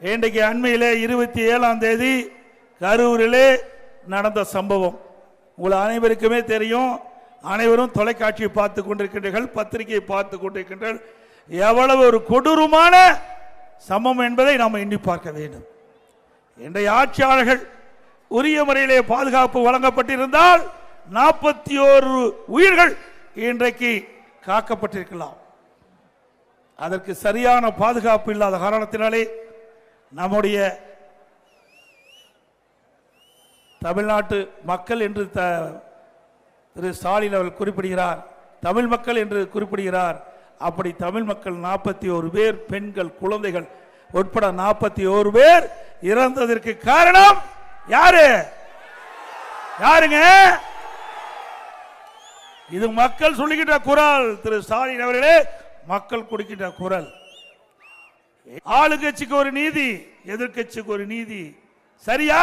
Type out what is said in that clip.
இன்றைக்கு அண்மையிலே இருபத்தி ஏழாம் தேதி கரூரிலே நடந்த சம்பவம். உங்கள் அனைவருக்குமே தெரியும் அனைவரும் தொலைக்காட்சியை பார்த்து கொண்டிருக்கின்றீர்கள் பத்திரிகையை பார்த்து கொண்டிருக்கின்றனர் எவ்வளவு ஒரு கொடூரமான சமம் என்பதை நாம் எண்ணி பார்க்க வேண்டும். இன்றைய ஆட்சியாளர்கள் உரிய முறையிலே பாதுகாப்பு வழங்கப்பட்டிருந்தால் நாற்பத்தி ஓரு உயிர்கள் இன்றைக்கு காக்கப்பட்டிருக்கலாம். அதற்கு சரியான பாதுகாப்பு இல்லாத காரணத்தினாலே நம்முடைய தமிழ்நாட்டு மக்கள் என்று த திரு ஸ்டாலின் அவர்கள் குறிப்பிடுகிறார். தமிழ் மக்கள் என்று குறிப்பிடுகிறார். அப்படி தமிழ் மக்கள் நாற்பத்தி ஒரு பேர் பெண்கள் குழந்தைகள் உட்பட நாற்பத்தி ஒரு பேர் இறந்ததற்கு காரணம் யாரு? யாருங்க? இது மக்கள் சொல்லுகின்ற குரல் திரு ஸ்டாலின் அவர்களே மக்கள் கொடுக்கின்ற குரல். ஆளுங்கட்சிக்கு ஒரு நீதி எதிர்க்கட்சிக்கு ஒரு நீதி. சரியா?